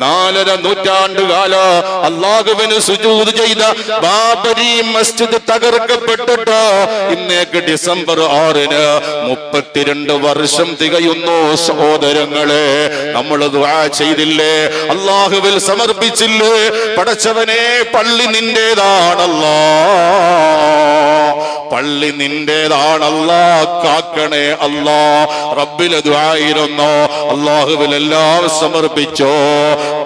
നാലര നൂറ്റാണ്ട് കാല അള്ളാഹുവിന് സുജൂത് ചെയ്ത ബാബരി മസ്ജിദ് തകർക്കപ്പെട്ടിട്ട് ഇന്നേക്ക് ഡിസംബർ ആറിന് മുപ്പത്തിരണ്ട് വർഷം തികയുന്നു സഹോദരങ്ങളെ. നമ്മൾ ചെയ്തില്ലേ? അള്ളാഹുവിൽ സമർപ്പിച്ചില്ലേ? പടച്ചവനെ പള്ളി നിന്റേതാണല്ലോ. പള്ളി നിന്റേതാണല്ല. കാക്കണേ അല്ലാ. റബ്ബിലതുആയിരുന്നു അള്ളാഹുവിലെല്ലാം സമർപ്പിച്ചോ?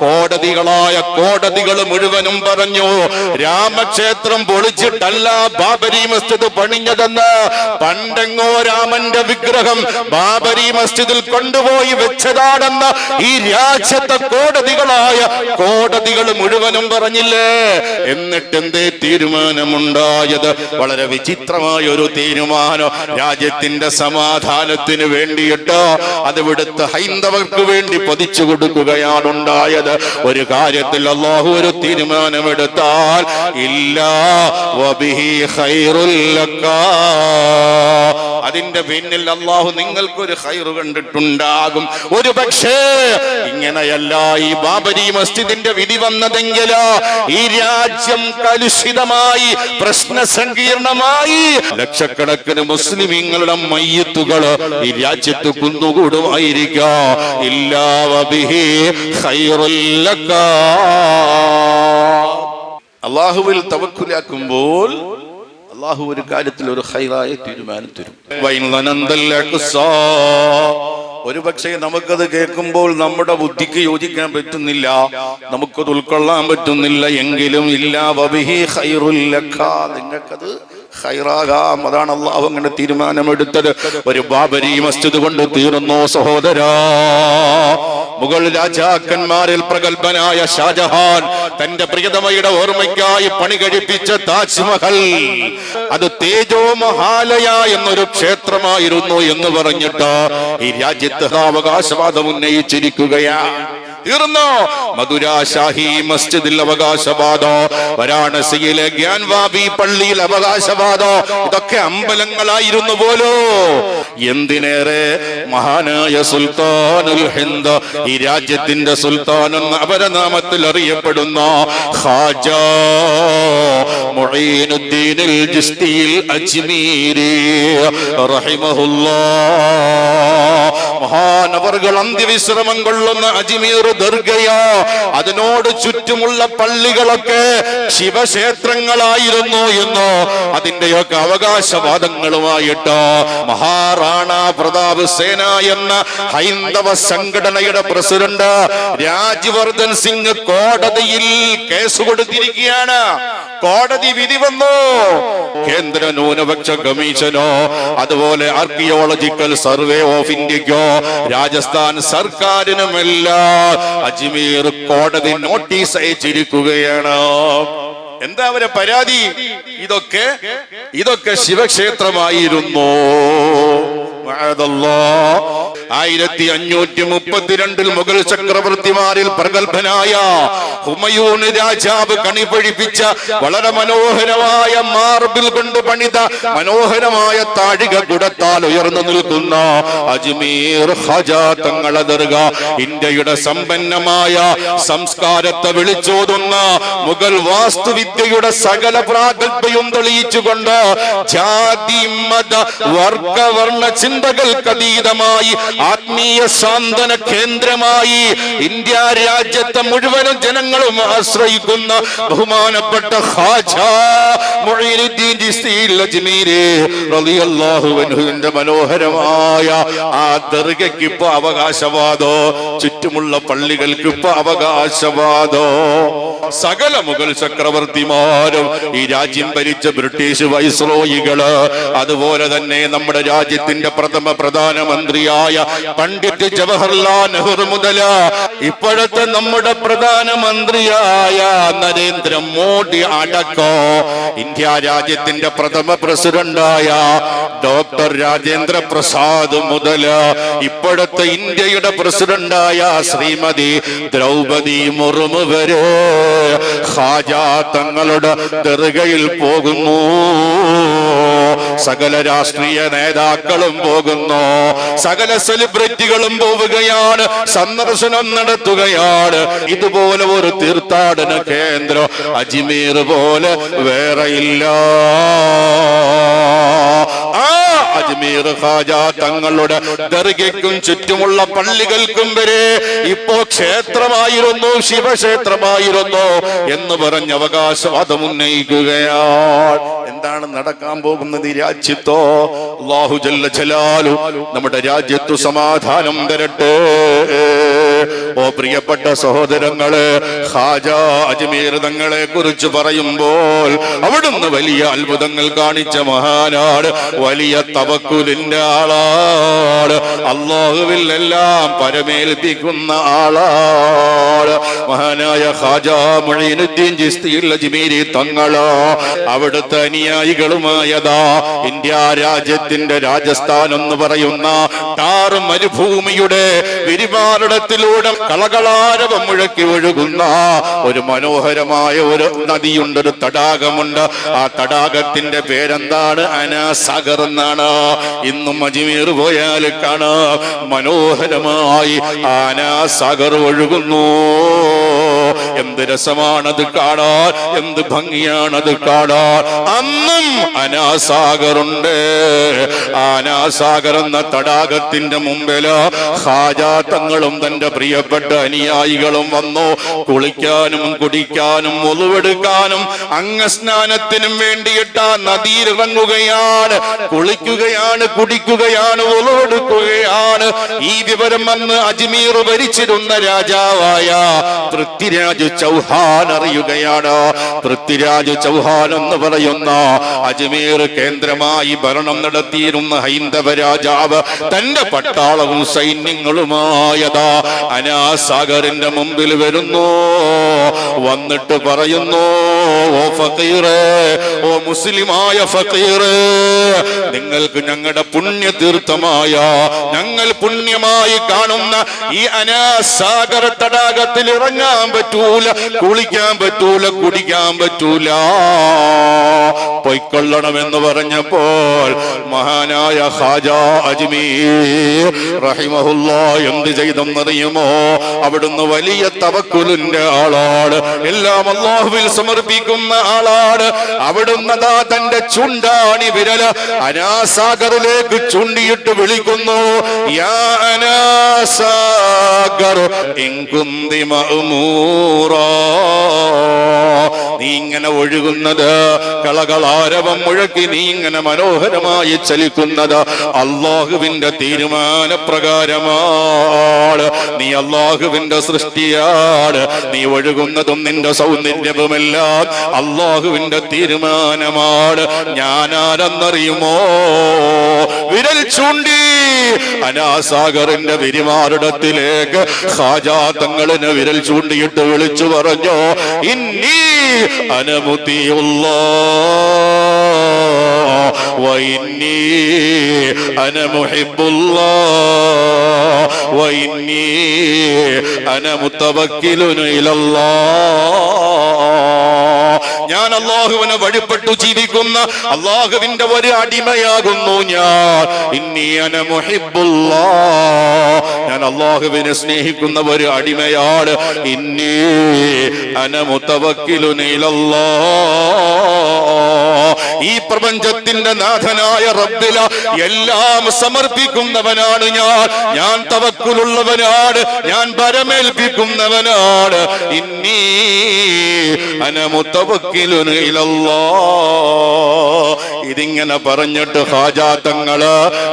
കോടതികളായ കോടതികൾ മുഴുവനും പറഞ്ഞു രാമക്ഷേത്രം പൊളിച്ചിട്ടല്ല ബാബരി മസ്ജിദ് പണിഞ്ഞതെന്ന്. പണ്ടെങ്ങോ രാമന്റെ വിഗ്രഹം ബാബരി മസ്ജിദിൽ കൊണ്ടുപോയി വെച്ചതാണെന്ന് ഈ രാജ്യത്തെ കോടതികളായ കോടതികൾ മുഴുവനും പറഞ്ഞില്ലേ? എന്നിട്ട് എന്തേ തീരുമാനമുണ്ടായത്? വളരെ വിചിത്രമായ ഒരു തീരുമാനം രാജ്യത്തിന്റെ സമാധാനത്തിന് വേണ്ടിയിട്ട് അത് ഇവിടുത്തെ ഹൈന്ദവർക്ക് വേണ്ടി പതിച്ചു കൊടുക്കുകയാണ് ഉണ്ടായത് ഒരു കാര്യത്തിൽ അള്ളാഹു ഒരു തീരുമാനമെടുത്താൽ ഇല്ല വബിഹി ഖൈറുൽ ലക്കാ. അതിന്റെ പിന്നിൽ അള്ളാഹു നിങ്ങൾക്കൊരു ഹൈറ് കണ്ടിട്ടുണ്ടാകും ഒരു പക്ഷേ ഇങ്ങനെയല്ല ഈ ബാബരി മസ്ജിദിന്റെ വിധി വന്നതെങ്കിലോ ഈ രാജ്യം കലുഷിതമായി പ്രശ്ന സങ്കീർണമായി ലക്ഷക്കണക്കിന് മുസ്ലിമീങ്ങളുടെ മയ്യത്തുകൾ ഈ രാജ്യത്ത് കുന്നുകൂടുമായിരിക്കാം ഇല്ലാ വബിഹി ഖൈറുൽ ലക്കാ. അള്ളാഹുവിൽ തവക്കുലാക്കുമ്പോൾ അള്ളാഹു ഒരു കാര്യത്തിൽ ഒരു ഹൈറായ തീരുമാനം തരും. ഒരു പക്ഷേ നമുക്കത് കേൾക്കുമ്പോൾ നമ്മുടെ ബുദ്ധിക്ക് യോജിക്കാൻ പറ്റുന്നില്ല. നമുക്കത് ഉൾക്കൊള്ളാൻ പറ്റുന്നില്ല. എങ്കിലും ഇല്ല. നിങ്ങൾക്കത് ഹൈറാകാം അതാണ് അള്ളാഹു അങ്ങനെ തീരുമാനമെടുത്തത്. ഒരു ബാബരി മസ്ജിദ് കൊണ്ട് തീർന്നോ സഹോദരാ. മുഗൾ രാജാക്കന്മാരിൽ പ്രഗത്ഭനായ ഷാജഹാൻ തന്റെ പ്രിയതമയുടെ ഓർമ്മയ്ക്കായി പണി കഴിപ്പിച്ച താജ്മഹൽ. അത് തേജോ മഹാലയ എന്നൊരു ക്ഷേത്രമായിരുന്നു എന്ന് പറഞ്ഞിട്ട് ഈ രാജ്യത്ത് അവകാശവാദം ഉന്നയിച്ചിരിക്കുകയാ തീർന്നോ? മധുരാഷാഹി മസ്ജിദിൽ അവകാശവാദോ വാരാണസിയിലെ ഗ്യാൻവാബി പള്ളിയിൽ അവകാശവാദോ ഇതൊക്കെ അമ്പലങ്ങളായിരുന്നു പോലോ? എന്തിനേറെ മഹാനായ സുൽത്താനുൽ ഹിന്ദ് ഈ രാജ്യത്തിന്റെ സുൽത്താൻ എന്ന അപരനാമത്തിൽ അറിയപ്പെടുന്ന? ഖാജ മുഈനുദ്ദീനിൽ ജിസ്തിയിൽ അജ്മീരി റഹിമഹുല്ലാ. മഹാനവറുകൾ അന്ത്യവിശ്രമം കൊള്ളുന്ന അജ്മീർ ദുർഗയോ. അതിനോട് ചുറ്റുമുള്ള പള്ളികളൊക്കെ ശിവക്ഷേത്രങ്ങളായിരുന്നു എന്നോ അതിന്റെയൊക്കെ അവകാശവാദങ്ങളുമായിട്ട് മഹാറാണ പ്രതാപ് സേന എന്ന ഹൈന്ദവ സംഘടനയുടെ പ്രസിഡന്റ് രാജ്വർദ്ധൻ സിംഗ് കോടതിയിൽ കേസ് കൊടുത്തിരിക്കുകയാണ്. കോടതി വിധി വന്നു. കേന്ദ്ര ന്യൂനപക്ഷ കമ്മീഷനോ അതുപോലെ ആർക്കിയോളജിക്കൽ സർവേ ഓഫ് ഇന്ത്യക്കോ രാജസ്ഥാൻ സർക്കാരിനുമെല്ലാം. അജ്മീർ കോടതി നോട്ടീസ് അയച്ചിരിക്കുകയാണ്. എന്താ അവരെ പരാതി? ഇതൊക്കെ ഇതൊക്കെ ശിവക്ഷേത്രമായിരുന്നു. ആയിരത്തി അഞ്ഞൂറ്റി മുപ്പത്തിരണ്ടിൽ മുഗൾ ചക്രവർത്തിമാരിൽ പ്രഗത്ഭനായ ഹുമയൂൺ രാജാവ് കണിപഴിപ്പിച്ച വളരെ മനോഹരമായ മാർബിൾ കൊണ്ട് പണിത മനോഹരമായ താഴിക കുടത്താൽ ഉയർന്നു നിൽക്കുന്ന അജ്മീർ ഹജ തങ്ങളെ ദർഗ ഇന്ത്യയുടെ സമ്പന്നമായ സംസ്കാരത്തെ വിളിച്ചോതുന്ന മുഗൾ വാസ്തുവിദ്യയുടെ സകല പ്രാഗൽഭ്യവും തെളിയിച്ചുകൊണ്ട് ജാതി മത വർഗവർണ ചിന്തകൾക്കതീതമായി ആത്മീയ സാന്ത്വന കേന്ദ്രമായി ഇന്ത്യ രാജ്യത്തെ മുഴുവനും ജനങ്ങളും ആശ്രയിക്കുന്ന ബഹുമാനപ്പെട്ട മനോഹരമായ ആ ദർഗയ്ക്ക് ഇപ്പൊ അവകാശവാദോ ചുറ്റുമുള്ള പള്ളികൾക്ക് ഇപ്പൊ അവകാശവാദോ. സകല മുഗൾ ചക്രവർത്തിമാരും ഈ രാജ്യം ഭരിച്ച ബ്രിട്ടീഷ് വൈസ്രോയികൾ അതുപോലെ തന്നെ നമ്മുടെ രാജ്യത്തിന്റെ പ്രഥമ പ്രധാനമന്ത്രിയായ പണ്ഡിറ്റ് ജവഹർലാൽ നെഹ്റു മുതല ഇപ്പോഴത്തെ നമ്മുടെ പ്രധാനമന്ത്രിയായ നരേന്ദ്രമോദി അടക്കോ ഇന്ത്യ രാജ്യത്തിന്റെ പ്രഥമ പ്രസിഡന്റായ ഡോക്ടർ രാജേന്ദ്ര പ്രസാദ് മുതൽ ഇപ്പോഴത്തെ ഇന്ത്യയുടെ പ്രസിഡന്റായ ശ്രീമതി ദ്രൗപദി മുർമു വരെ ഹാജ തങ്ങളുടെ ദർഗയിൽ പോകുന്നു. സകല രാഷ്ട്രീയ നേതാക്കളും പോകുന്നു. സകല സെലിബ്രിറ്റികളും പോവുകയാണ്. സന്ദർശനം നടത്തുകയാണ്. ഇതുപോലെ ഒരു തീർത്ഥാടന കേന്ദ്രം അജ്മീർ പോലെ വേറെ ആ അജ്മീർ ഹാജ തങ്ങളുടെ ദർഗയ്ക്കും ചുറ്റുമുള്ള പള്ളികൾക്കും വരെ ഇപ്പോ ക്ഷേത്രമായിരുന്നു ശിവക്ഷേത്രമായിരുന്നു എന്ന് പറഞ്ഞ് അവകാശവാദം ഉന്നയിക്കുകയാണ്. എന്താണ് നടക്കാൻ പോകുന്നത് ഈ രാജ്യത്തോ? അല്ലാഹു ജല്ല ജലാലു നമ്മുടെ രാജ്യത്തു സമാധാനം തരട്ടെ. ഓ പ്രിയപ്പെട്ട സഹോദരങ്ങളെ ഹാജ അജ്മീർ തങ്ങളെ കുറിച്ച് പറയുമ്പോൾ അവിടുന്ന് വലിയ അത്ഭുതങ്ങൾ കാണിച്ച മഹാനാട് വലിയ തവക്കുലിന്റെ ആളാണ് അള്ളാഹുവിൽ എല്ലാം പരമേൽപ്പിക്കുന്ന ആളാണ്. മഹാനായ ഹാജ മൊഴീനുദ്ദീൻ ജിസ്തിയിൽ അജ്മീരി തങ്ങളോ അവിടുത്തെ അനുയായികളുമായതാ. ഇന്ത്യ രാജ്യത്തിന്റെ രാജസ്ഥാൻ എന്ന് പറയുന്ന ടാർ മരുഭൂമിയുടെ വിരിമാറിടത്തിലൂടെ കളകളാരവം മുഴക്കി ഒഴുകുന്ന ഒരു മനോഹരമായ ഒരു നദിയുണ്ട് ഒരു തടാകമുണ്ട്. ആ തടാകത്തിന്റെ പേരെന്താണ്? അനാസാഗർ എന്നാണ്. ഇന്നും അജ്മീർ പോയാൽ കാണാം. മനോഹരമായി ആനാസാഗർ ഒഴുകുന്നു. എന്ത് രസമാണത് കാണാൻ? എന്ത് ഭംഗിയാണത് കാണാൻ? അന്നും അനാസാഗറുണ്ട്. ആനാസാഗർ എന്ന തടാകത്തിന്റെ മുമ്പിൽ ഹാജാത്തങ്ങളും തന്റെ പ്രിയപ്പെട്ട അനുയായികളും വന്നു. കുളിക്കാനും കുടിക്കാനും ഒളിവെടുക്കാനും അംഗസ്നാനത്തിനും വേണ്ടിയിട്ട് ആ നദിയിലിറങ്ങുകയാണ് കുളിക്കുകയാണ് കുടിക്കുകയാണ് ഒളിവെടുക്കുകയാണ്. ഈ വിവരം അന്ന് അജ്മീർ ഭരിച്ചിരുന്ന രാജാവായ പൃഥ്വിരാജ് ചൗഹാൻ അറിയുകയാണ്. പൃഥ്വിരാജ് ചൗഹാൻ എന്ന് പറയുന്ന അജ്മീർ കേന്ദ്രമായി ഭരണം നടത്തിയിരുന്ന ഹൈന്ദവ രാജാവ് തന്റെ പട്ടാളവും സൈന്യങ്ങളുമായതാ അനാസാഗറിന്റെ മുമ്പിൽ വരുന്നു. വന്നിട്ട് പറയുന്നു ഓ ഫക്കീറേ ഓ മുസ്ലിമായ ഫക്കീറേ നിങ്ങൾക്ക് ഞങ്ങളുടെ പുണ്യ തീർത്ഥമായ ഞങ്ങൾ പുണ്യമായി കാണുന്ന ഈ അനാസാഗര തടാകത്തിൽ ഇറങ്ങാൻ പറ്റൂല കുളിക്കാൻ പറ്റൂല കുടിക്കാൻ പറ്റൂല. പൊയ്ക്കൊള്ളണമെന്ന് പറഞ്ഞപ്പോൾ മഹാനായ ഹാജ അജ്മീർ റഹിമഹുല്ല എന്ത് ചെയ്തെന്നറിയുമോ? അവിടുന്ന് വലിയ തവക്കുലിന്റെ ആളാണ്. എല്ലാം അള്ളാഹുവിൽ സമർപ്പിക്കുന്ന ആളാണ്. അവിടുന്ന് തന്റെ ചുണ്ടാണി വിരൽ അനാസാഗറിലേക്ക് ചൂണ്ടിയിട്ട് വിളിക്കുന്നു. നീ ഇങ്ങനെ ഒഴുകുന്നത് കളകളാരവം മുഴക്കി നീ ഇങ്ങനെ മനോഹരമായി ചലിക്കുന്നത് അള്ളാഹുവിന്റെ തീരുമാന പ്രകാരമാണ് നീ അള്ളാഹുവിന്റെ സൃഷ്ടിയാണ്. നീ ഒഴുകുന്നതും നിന്റെ സൗന്ദര്യവുമെല്ലാം അള്ളാഹുവിന്റെ തീരുമാനമാണ് ഞാനാരെന്നറിയുമോ വിരൽ ചൂണ്ടി അനാസാഗറിന്റെ വിരിമാറിടത്തിലേക്ക് ഖാജാ തങ്ങളിന് വിരൽ ചൂണ്ടിയിട്ട് വിളിച്ചു പറഞ്ഞു ഇന്നീ അനമുത്തിയുള്ള وإني أنا محب الله وإني أنا متوكل إلى الله ഞാൻ അള്ളാഹുവിനെ വഴിപ്പെട്ടു ജീവിക്കുന്ന അള്ളാഹുവിന്റെ ഒരു അടിമയാകുന്നു ഞാൻ. ഇന്നിയന ഞാൻ അള്ളാഹുവിനെ സ്നേഹിക്കുന്ന ഒരു അടിമയാണ്. ഇന്നേ ഈ പ്രപഞ്ചത്തിന്റെ നാഥനായ റബ്ബില എല്ലാം സമർപ്പിക്കുന്നവനാണ് ഞാൻ. ഞാൻ തവക്കുലുള്ളവനാണ്. ഞാൻ പരമേൽപ്പിക്കുന്നവനാണ് ഇന്നീ അനമുത്തവക്കിലുന് ഇലല്ലാ. ഇതിങ്ങനെ പറഞ്ഞിട്ട് ഹാജാത്തങ്ങൾ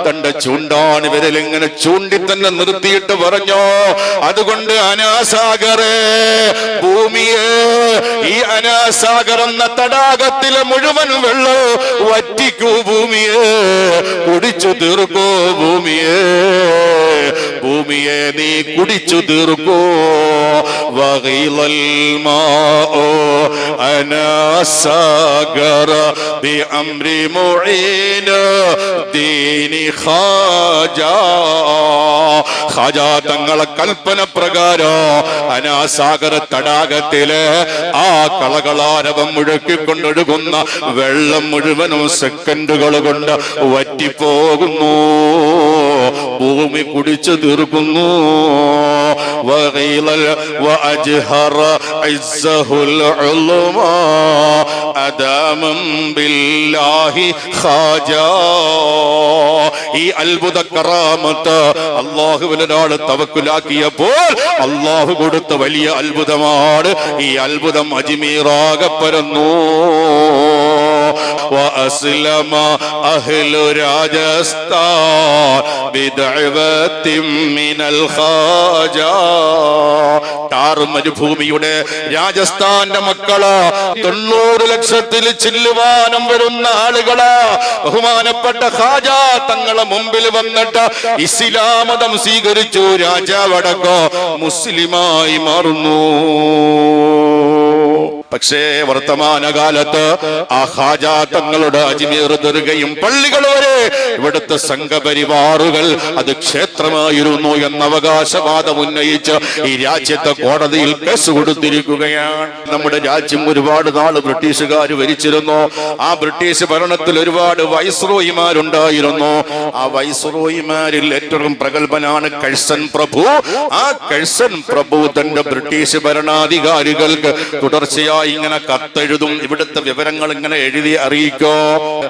തന്റെ ചൂണ്ടാണ് വിരലിങ്ങനെ ചൂണ്ടി തന്നെ നിർത്തിയിട്ട് പറഞ്ഞോ അതുകൊണ്ട് അനാസാഗറേ ഭൂമിയെ ഈ അനാസാഗർ എന്ന തടാകത്തിലെ മുഴുവൻ വെള്ളം വറ്റിക്കൂ ഭൂമിയെ കുടിച്ചു തീർക്കൂ ഭൂമിയെ ഭൂമിയെ നീ കുടിച്ചു തീർക്കൂ. വകയിലൽ മാഓ അനാസാഗർ بأمر معين دين خاجا ഖാജ തങ്ങളെ കൽപ്പന പ്രകാരം അനാസാഗര തടാകത്തില് ആ കളകളാരവം മുഴക്കിക്കൊണ്ടൊഴുകുന്ന വെള്ളം മുഴുവനും സെക്കൻഡുകൾ കൊണ്ട് വറ്റിപ്പോകുന്നു ഭൂമി കുടിച്ചു തീർക്കുന്നു വഗീലൽ وأجهر عزه العلماء أدام ബില്ലാഹി خاجا ഈ അത്ഭുത കറാമത്ത് അള്ളാഹുവിനൊരാൾ തവക്കുലാക്കിയപ്പോൾ അള്ളാഹു കൊടുത്ത വലിയ അത്ഭുതമാണ്. ഈ അത്ഭുതം അജ്മീറാകെ പരന്നു وأسلم أهل راجستان بدعوة من الخاجة ടാർ മരുഭൂമിയുടെ രാജസ്ഥാന്റെ മക്കള് തൊണ്ണൂറ് ലക്ഷത്തിൽ ചില്ലുവാനം വരുന്ന ആളുകള് ബഹുമാനപ്പെട്ട ഖാജ തങ്ങളെ മുമ്പിൽ വന്നിട്ട് ഇസ്ലാം മതം സ്വീകരിച്ചു രാജാവടക്കോ മുസ്ലിമായി മാറുന്നു പക്ഷേ വർത്തമാനകാലത്ത് ആ ഹാജാത്തങ്ങളുടെ തങ്ങളുടെ അജ്മീർ ദർഗയും പള്ളികൾ വരെ ഇവിടുത്തെ സംഘപരിവാറുകൾ അത് ക്ഷേത്രമായിരുന്നു എന്ന അവകാശവാദം ഉന്നയിച്ച് ഈ രാജ്യത്തെ കോടതിയിൽ കേസ് കൊടുത്തിരിക്കുകയാണ്. നമ്മുടെ രാജ്യം ഒരുപാട് നാൾ ബ്രിട്ടീഷുകാർ ഭരിച്ചിരുന്നു. ആ ബ്രിട്ടീഷ് ഭരണത്തിൽ ഒരുപാട് വൈസ്രോയിമാരുണ്ടായിരുന്നു. ആ വൈസ്രോയിമാരിൽ ഏറ്റവും പ്രഗത്ഭനാണ് കഴ്സൻ പ്രഭു. ആ കഴ്സൻ പ്രഭു തന്റെ ബ്രിട്ടീഷ് ഭരണാധികാരികൾക്ക് തുടർച്ചയായി ഇങ്ങനെ കത്തെഴുതും. ഇവിടുത്തെ വിവരങ്ങൾ ഇങ്ങനെ എഴുതി അറിയിക്കോ.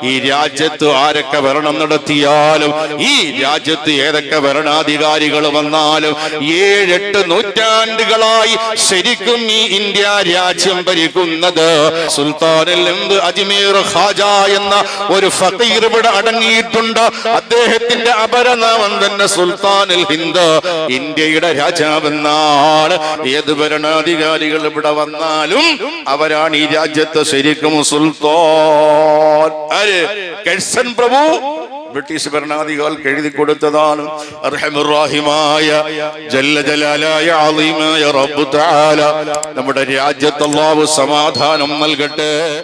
ഈ രാജ്യത്ത് ആരൊക്കെ ഭരണം നടത്തിയാലും ഈ രാജ്യത്ത് ഏതൊക്കെ ഭരണാധികാരികൾ വന്നാലും ഏഴെട്ട് നൂറ്റാണ്ടുകളായി ശരിക്കും ഈ ഇന്ത്യ രാജ്യം ഭരിക്കുന്നത്. സുൽത്താനിൽ എന്ത് അജ്മീർ ഹാജ എന്ന ഒരു ഫക്കീർ ഇവിടെ അടങ്ങിയിട്ടുണ്ട്. അദ്ദേഹത്തിന്റെ അപരനാമം തന്നെ സുൽത്താനിൽ ഹിന്ദ്. ഇന്ത്യയുടെ രാജാവെന്നാണ്. ഏത് ഭരണാധികാരികൾ ഇവിടെ വന്നാലും അവരാണ് ഈ രാജ്യത്തെ ശരിക്കും സുൽത്താൻ. ആര്? കഴ്സൻ പ്രഭു. ബ്രിട്ടീഷ് ഭരണാധികാരികൾക്ക് എഴുതി കൊടുത്തതാണ്. നമ്മുടെ രാജ്യത്തുള്ള സമാധാനം നൽകട്ടെ.